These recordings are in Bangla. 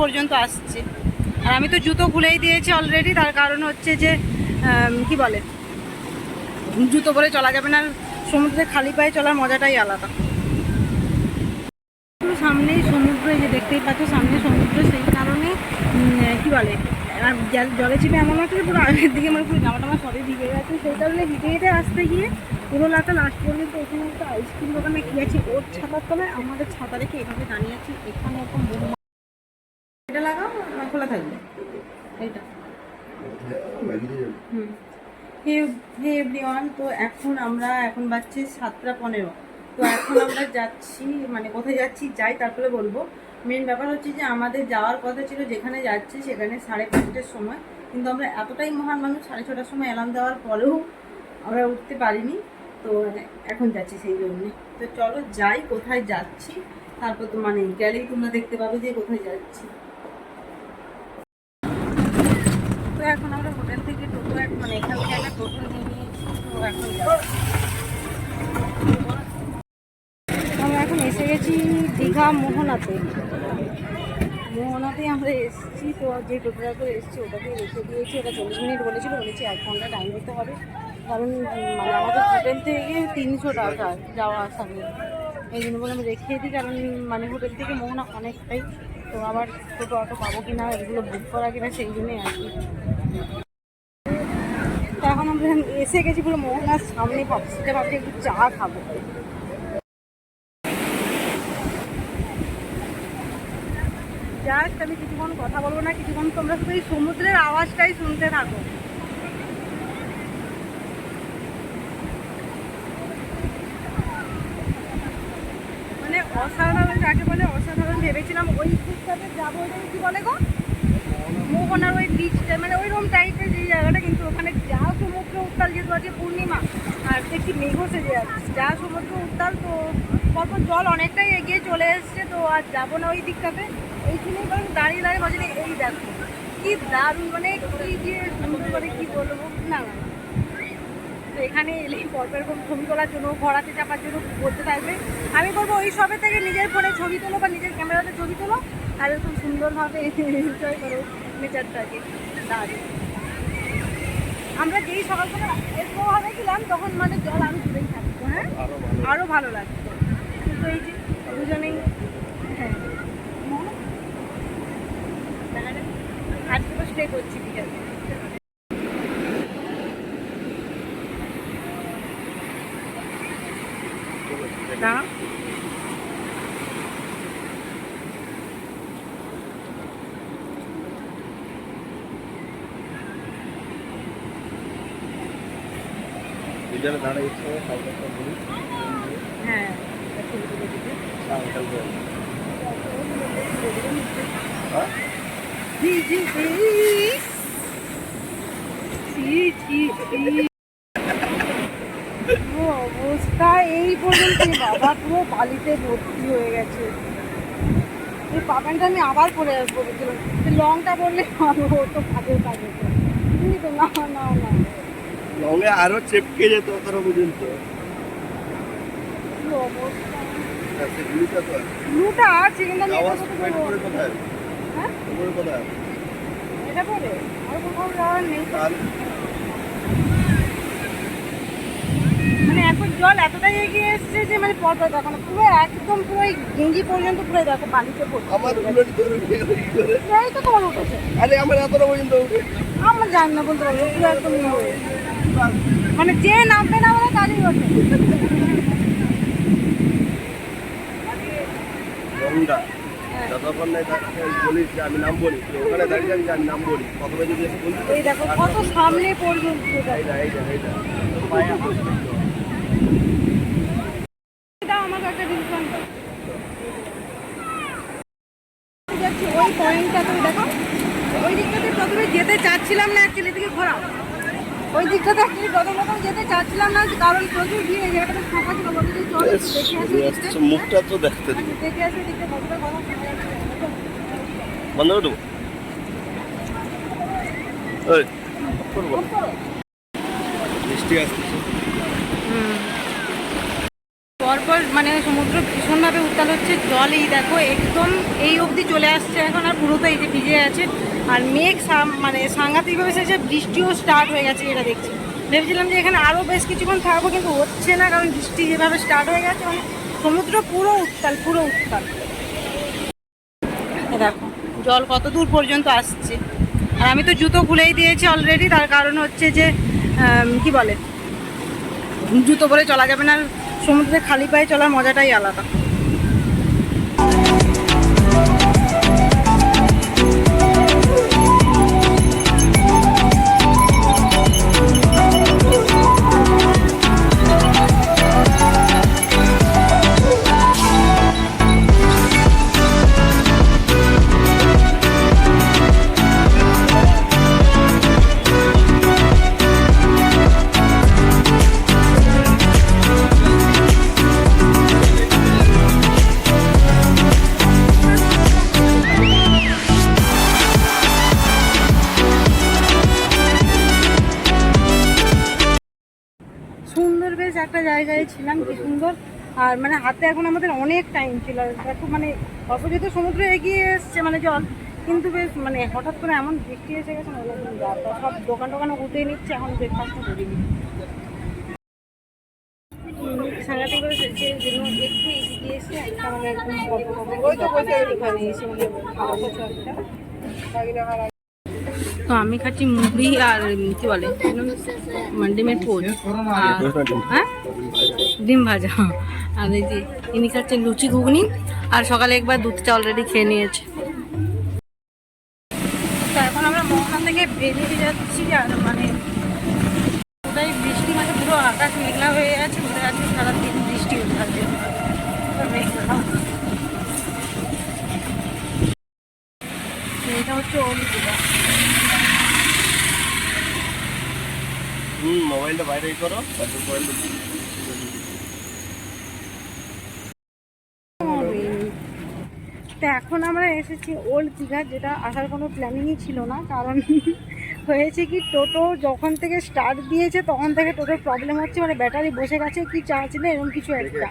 পর্যন্ত আসছে। আর আমি তো জুতো খুলেই দিয়েছি অলরেডি তার কারণ হচ্ছে যে কি বলে? জুতো পরে চলা যাবে না সমুদ্রে খালি পায়ে চলার মজাটাই আলাদা। সামনেই সমুদ্র যে দেখতেই পাচ্ছ, সামনে সমুদ্র, সেই কারণে কি বলে জলে চিপে এমন হচ্ছে পুরো আগের দিকে আমার পুরো জামা টামা সবই ভিজে গেছে। সেই কারণে হেঁটে হেঁটে আসতে গিয়ে পুরো লাটা লাস্ট পর্যন্ত এখানে একটা আইসক্রিম দোকানে কি আছে, ওর ছাতার তলায় আমাদের ছাতা রেখে এভাবে দাঁড়িয়ে আছি, এখানে একটা মোমো এটা লাগাও না খোলা থাকবে এইটা হুম হে হে এভরিওয়ান, তো এখন আমরা, এখন বাজছে সাতটা পনেরো। তো এখন আমরা যাচ্ছি মানে কোথায় যাচ্ছি, যাই, তারপরে বলব। মেন ব্যাপার হচ্ছে যে আমাদের যাওয়ার কথা ছিল যেখানে যাচ্ছি সেখানে সাড়ে পাঁচটার সময়। কিন্তু আমরা এতটাই মহান মানুষ, সাড়ে ছটার সময় অ্যালার্ম দেওয়ার পরেও আমরা উঠতে পারিনি। তো এখন যাচ্ছি সেই জন্যে। তো চলো যাই, কোথায় যাচ্ছি, তারপর তো মানে গেলেই তোমরা দেখতে পাবে যে কোথায় যাচ্ছি। তো এখন আমরা হোটেল থেকে টোটো এক মানে এখান থেকে একটা টোটো নিয়ে নিয়েছি তো এখন যাব। আমরা এখন এসে গেছি দীঘা মোহনাতে। মোহনাতে আমরা এসেছি তো, যে টোটোটা করে এসেছি ওটাকে রেখে দিয়েছি। ওটা চল্লিশ মিনিট বলেছিল, বলেছি এক ঘণ্টা টাইম দিতে হবে। কারণ মানে আমাদের হোটেল থেকে তিনশো টাকা যাওয়া আসা নিয়ে এই জন্য বলে আমি রেখে দিই, কারণ মানে হোটেল থেকে মোহনা অনেকটাই। তো আবার টোটো অটো পাবো কিনা, এগুলো বুক করা কিনা, সেই জন্যই আর কি। এসে গেছি পুরো মোহনার সামনে ভাবছি ভাবছি একটু চা খাব। জাস্ট আমি কিছুক্ষণ কথা বলব না, কিছুক্ষণ তোমরা শুধু এই সমুদ্রের আওয়াজটাই শুনতে থাকো। মানে অসাধারণ, যাকে বলে অসাধারণ ভেবেছিলাম, ওই দিকটাতে যাব ওই কি বলে গো মোহনার ওই বিচটা মানে ওই রকম টাইপের যে জায়গাটা কিন্তু ওখানে যা সমুদ্র উত্তাল যেহেতু আছে পূর্ণিমা দেখি মেঘও সেজে যাচ্ছে। যা সমুদ্র উত্তাল, তো কত জল অনেকটাই এগিয়ে চলে এসছে, তো আর যাব না ওই দিকটাতে। এইখানেই কারণ দাঁড়িয়ে দাঁড়িয়ে ভাবছি এই দেখো। কি দারুণ মানে কি যে সুন্দর করে কি বলব, না। তো এখানে এলেই পরপর এরকম ছবি তোলার জন্য ভরাতে চাপার জন্য বলতে থাকবে। আমি বলব ওই সবে থেকে নিজের ফোনে ছবি তোলো বা নিজের ক্যামেরাতে ছবি তোলো আর খুব সুন্দরভাবে এনজয় করো নেচারটাকে দারুণ। আমরা যেই সকালবেলা এরকম ভেবেছিলাম তখন মানে জল আরও দূরেই থাকতো হ্যাঁ? আরও ভালো লাগতো। কিন্তু এই যে দুজনেই হ্যাঁ। আজকে তো স্টে করছি বিকালে না বিদ্যালয়ে দাঁড়িয়েছে সাইকেলটা বলি। হ্যাঁ জি, জি, জি। জি, জি। পুরো অবস্থা এই পর্যন্ত। বাবা পুরো বালিতে ভর্তি হয়ে গেছে। এই পাকানটা আমি আবার পরে আসব লংটা বললে ভালো হতো কাজ হতো। না লঙে আরও চেপকে যেত অতটা পর্যন্ত গুলিটা আছে। কিন্তু আমি এটা কোথায় পয়েন্ট করব? করে কোথায় হ্যাঁ উপরে কোথায় এটা করে আর কোথাও যাওয়ার নেই তো। মানে এখন জল এতটাই এগিয়ে এসছে যে মানে পরপর দেখো না পুরো একদম পুরো গেঞ্জি পর্যন্ত পুরো দেখো পানিতে আমার। এই তো তোমার উঠেছে আরে আমার এতটা পর্যন্ত উঠে আমার জানি না বলতে পারব পুরো একদম। মানে যে নামবে না বলে তারই ওঠে। যতক্ষণ না বলিস যে আমি নাম বলি ওখানে দাঁড়িয়ে যাবি যে আমি নাম বলি প্রথমে যদি এসে বলবি এই দেখো কত সামনে পর্যন্ত এইটা এইটা এইটা পায়ে হাত দিবি। দাও আমাকে একটা ডিসকাউন্ট ওই পয়েন্টটা তুমি দেখো। ওই দিকটাতে প্রথমে যেতে চাচ্ছিলাম না অ্যাকচুয়ালি দিকে ঘোরাও। ওই প্রথম যেতে চাচ্ছিলাম না কারণ প্রচুর ভিড় এই জায়গাটাতে ফাঁকা ছিল বলে যে চল দেখে আসি আচ্ছা, মুখটা তো দেখতে দিবি দেখে আসি দিকটা কতটা বন্ধ করে দেবো ওই করব। বৃষ্টি আসতেছে। তো পরপর মানে সমুদ্র ভীষণভাবে উত্তাল হচ্ছে জল এই দেখো একদম এই অবধি চলে আসছে এখন আর পুরো তো এই যে ভিজে আছে। আর মেঘ মানে সাংঘাতিকভাবে এসেছে বৃষ্টিও স্টার্ট হয়ে গেছে, এটা দেখছি। ভেবেছিলাম যে এখানে আরও বেশ কিছুক্ষণ থাকব, কিন্তু হচ্ছে না, কারণ বৃষ্টি যেভাবে স্টার্ট হয়ে গেছে মানে সমুদ্র পুরো উত্তাল পুরো উত্তাল। দেখো, জল কত দূর পর্যন্ত আসছে। আর আমি তো জুতো খুলেই দিয়েছি অলরেডি তার কারণ হচ্ছে যে কি বলে? জুতো পরে চলা যাবে না সমুদ্রে খালি পায়ে চলার মজাটাই আলাদা। ছিলাম কি সুন্দর। আর মানে হাতে এখন আমাদের অনেক টাইম ছিল। দেখো মানে অপোজিতে সমুদ্রে এগিয়ে এসছে মানে জল। কিন্তু বেশ মানে হঠাৎ করে এমন বৃষ্টি এসে গেছে না বললাম যা তা সব দোকান টোকান উঠে নিচ্ছে এখন ব্রেকফাস্টটা করিনি সাংঘাতিক করে চলছে জন্য একটু এগিয়ে এসে একটা মানে একদম গল্প গল্প এখানে এসে মানে খাওয়া কিছু একটা। তো আমি খাচ্ছি মুড়ি আর কি বলে? মানে ডিমের পোচ হ্যাঁ? ডিম ভাজা। আর এই যে, ইনি খাচ্ছেন লুচি ঘুগনি, আর সকালে একবার দুধ চা অলরেডি খেয়ে নিয়েছে। তো এখন আমরা মোহনা থেকে বেরিয়ে যাচ্ছি আর মানে বৃষ্টি মানে পুরো আকাশ মেঘলা হয়ে আছে বোঝা যাচ্ছে সারাদিন বৃষ্টি থাকবে পুরো মেঘলা এটা হচ্ছে অলিপুরা হুম মোবাইলটা বাইরে করো তারপর মোবাইলটা তো এখন আমরা এসেছি ওল্ড দীঘা যেটা আসার কোনো প্ল্যানিংই ছিল না কারণ হয়েছে কি টোটো যখন থেকে স্টার্ট দিয়েছে তখন থেকে টোটোর প্রবলেম হচ্ছে মানে ব্যাটারি বসে গেছে কি চার্জ নেই এরকম কিছু একটা।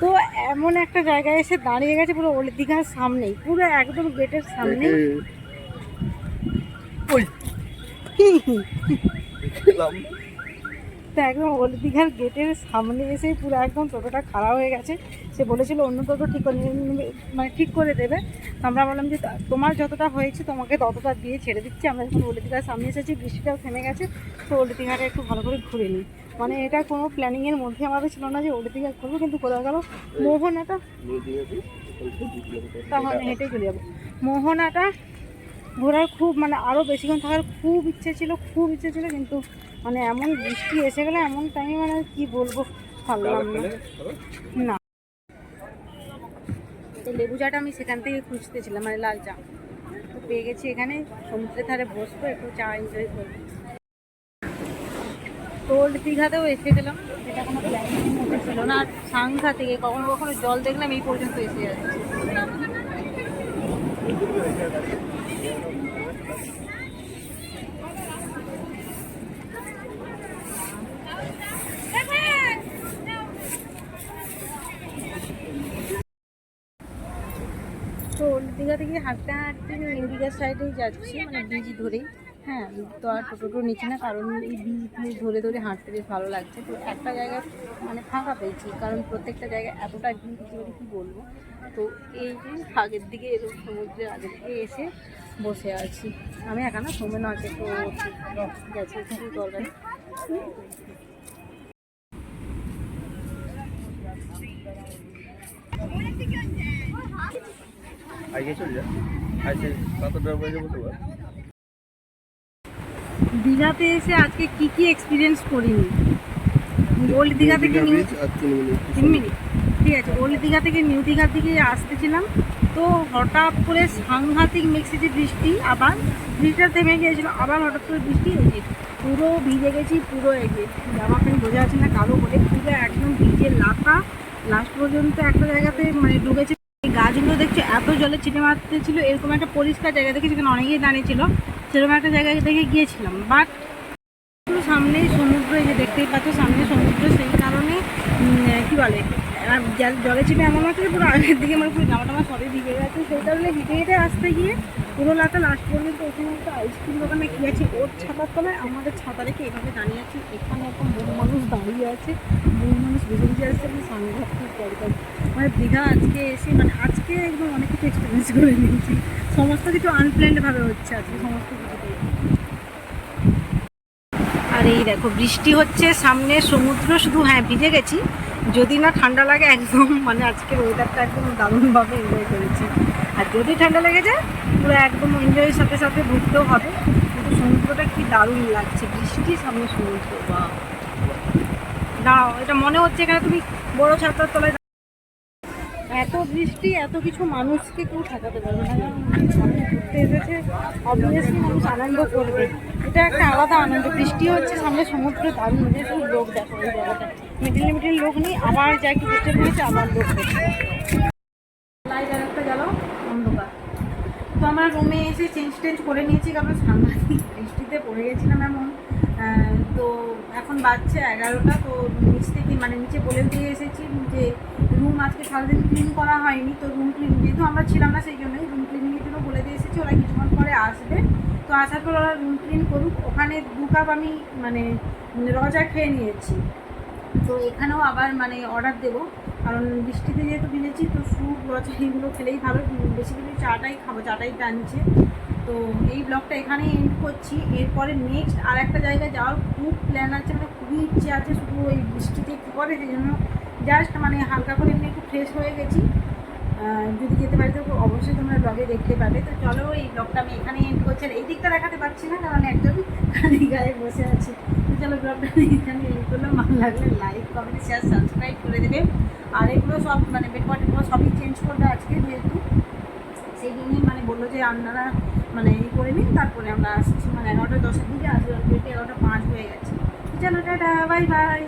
তো এমন একটা জায়গায় এসে দাঁড়িয়ে গেছে পুরো ওল্ড দীঘার সামনেই পুরো একদম গেটের সামনেই। ওই তো একদম ওল্ড দীঘার গেটের সামনে এসে পুরো একদম টোটোটা খারাপ হয়ে গেছে। সে বলেছিল অন্য টোটো ঠিক করে মানে ঠিক করে দেবে। আমরা বললাম যে তোমার যতটা হয়েছে তোমাকে ততটা দিয়ে ছেড়ে দিচ্ছি। আমরা যখন ওল্ড দীঘার সামনে এসেছি বৃষ্টিটাও থেমে গেছে। তো ওল্ড দীঘাটা একটু ভালো করে ঘুরে নিই। মানে এটা কোনো প্ল্যানিংয়ের মধ্যে আমাদের ছিল না যে ওল্ড দীঘা ঘুরবো কিন্তু কোথাও গেল মোহনাটা তাহলে হেঁটে চলে যাব। মোহনাটা ঘোরার খুব মানে আরও বেশিক্ষণ থাকার খুব ইচ্ছে ছিল খুব ইচ্ছে ছিল কিন্তু মানে এমন বৃষ্টি এসে গেলে এমন টাইমে মানে কি বলব পারলাম না। না। তো লেবু চাটা আমি সেখান থেকে খুঁজতেছিলাম মানে লাল চা। তো পেয়ে গেছি এখানে সমুদ্রের ধারে বসবো একটু চা এনজয় করব। ওল্ড দীঘাতেও এসে গেলাম এটা কোনো প্ল্যানিংয়ের মধ্যে ছিল না। আর সাংঘা থেকে কখনো কখনো জল দেখলাম এই পর্যন্ত এসে যাচ্ছে ওল্ড দীঘা থেকে হাঁটতে হাঁটতে দীঘার সাইডেই যাচ্ছি মানে ব্রিজ ধরেই। হ্যাঁ তো আর টোটো নিচ্ছি না, কারণ এই ব্রিজ ধরে ধরে হাঁটতে বেশ ভালো লাগছে। তো একটা জায়গায় মানে ফাঁকা পেয়েছি, কারণ প্রত্যেকটা জায়গায় এতটা ভিড় কি বলব? তো এই আগের দিকে এরকম সমুদ্রের আগের দিকে এসে বসে আছি। আমি একা না সোমেনও আছে তো গেছে দরকারি আগে চলে যা। আইসে দীঘাতে এসে আজকে কি কি এক্সপিরিয়েন্স করিনি? ওল্ড দীঘা থেকে নিউ তিন মিনিট। ঠিক আছে ওল্ড দীঘা থেকে নিউ দীঘার দিকে আসতেছিলাম। তো হঠাৎ করে সাংঘাতিক যে বৃষ্টি আবার বৃষ্টিটা থেমে গিয়েছিল আবার হঠাৎ করে বৃষ্টি হয়েছে পুরো ভিজে গেছি পুরো এগে জামা প্যান্ট বোঝা যাচ্ছে না কালো বলে পুরো একদম ভিজে লাতা। লাস্ট পর্যন্ত একটা জায়গাতে মানে ডুবেছে গাছগুলো দেখছি, এত জলে ছিটে মারতে ছিল, এরকম একটা পরিষ্কার জায়গা দেখে সেখানে অনেকেই দাঁড়িয়ে ছিল, সেরকম একটা জায়গায় দেখে গিয়েছিলাম। বাট সামনেই সমুদ্র, এই যে দেখতেই পাচ্ছ, সামনে সমুদ্র, সেই কারণে কি বলে আর জলে চেপে এমন হচ্ছে পুরো আগের দিকে আমার পুরো জামা টামা সবই ভিজে গেছে। সেই কারণে হেঁটে হেঁটে আসতে গিয়ে পুরো লাটা লাস্ট পর্যন্ত ওখানে একটা আইসক্রিম দোকানে কি আছে? ওর ছাতার তলায় আমাদের ছাতা রেখে এভাবে দাঁড়িয়ে আছি। এখানে একটা বড় মানুষ দাঁড়িয়ে আছে। বড় মানুষ বেঁচে বেঁচে আসছে আমি সাংঘাতিক দরকার মানে দীঘা আজকে এসে মানে আজকে একদম অনেক কিছু এক্সপিরিয়েন্স করে নিয়েছি। সমস্ত কিছু আনপ্ল্যান্ডভাবে হচ্ছে আজকে, সমস্ত কিছুতেই আর এই দেখো, বৃষ্টি হচ্ছে সামনে, সমুদ্র শুধু হ্যাঁ ভিজে গেছি। যদি না ঠান্ডা লাগে একদম মানে আজকের ওয়েদারটা একদম দারুণভাবে এনজয় করেছি। আর যদি ঠান্ডা লেগে যায়, পুরো একদম এনজয়ের সাথে সাথে ঘুরতেও হবে। কিন্তু সমুদ্রটা কি দারুণ লাগছে, বৃষ্টি সামনে সমুদ্র বা দাঁড়াও, এটা মনে হচ্ছে এখানে তুমি বড় ছাত্রার তলায়। এত বৃষ্টি, এত কিছু মানুষকে কেউ ঠেকাতে পারবে না। মানুষ ঘুরতে এসেছে অবভিয়াসলি মানুষ আনন্দ করবে। এটা একটা আলাদা আনন্দ, বৃষ্টি হচ্ছে সামনে সমুদ্র, দারুণ। যেহেতু লোক দেখো এই জায়গাটা মিডিল মিডিল লোক নেই, আবার যা একটু ঘুরতে পেরেছে আবার লোক একটা গেল অন্ধকার। তো আমরা রুমে এসে চেঞ্জ টেঞ্জ করে নিয়েছি, কারণ সাংঘাতিক বৃষ্টিতে পড়ে গেছিলাম এমন। তো এখন বাজছে এগারোটা, তো নিচ থেকে মানে নিচে বলে দিয়ে এসেছি যে রুম আজকে সারাদিন ক্লিন করা হয়নি, তো রুম ক্লিন যেহেতু আমরা ছিলাম না সেই জন্যই রুম ক্লিনিংয়ের জন্য বলে দিয়ে এসেছি, ওরা কিছুক্ষণ পরে আসবে। তো আসার পর ওরা রুম ক্লিন করুক, ওখানে দু কাপ আমি মানে রজা খেয়ে নিয়েছি। তো এখানেও আবার মানে অর্ডার দেবো। কারণ বৃষ্টিতে যেহেতু ভিজেছি, তো স্যুপ রচা এইগুলো খেলেই ভালো। বেসিক্যালি চাটাই খাব, চাটাই টানছে তো এই ব্লগটা এখানেই এন্ড করছি। এরপরে নেক্সট আর একটা জায়গায় যাওয়ার খুব প্ল্যান আছে মানে খুবই ইচ্ছে আছে শুধু ওই বৃষ্টিতে কী করে সেই জন্য। জাস্ট মানে হালকা করে এমনি একটু ফ্রেশ হয়ে গেছি। যদি যেতে পারি, তো অবশ্যই তোমরা ব্লগে দেখতে পাবে। তো চলো, এই ব্লগটা আমি এখানে এন্ড করছি। আর এই দিকটা দেখাতে পারছি না, কারণ একজন খালি গায়ে বসে আছে। তো চলো ব্লগটা এখানে এন্ড করলাম। ভালো লাগলে লাইক কমেন্ট শেয়ার সাবস্ক্রাইব করে দেবে। আর এগুলো সব মানে এগুলো সবই চেঞ্জ করবে আজকে যেহেতু। সেই জন্যই মানে বলল যে আপনারা মানে এই করে নিন, তারপরে আমরা আসছি। মানে এগারোটা দশের দিকে আসবে এগারোটা পাঁচ হয়ে গেছে। চলো, টাটা বাই বাই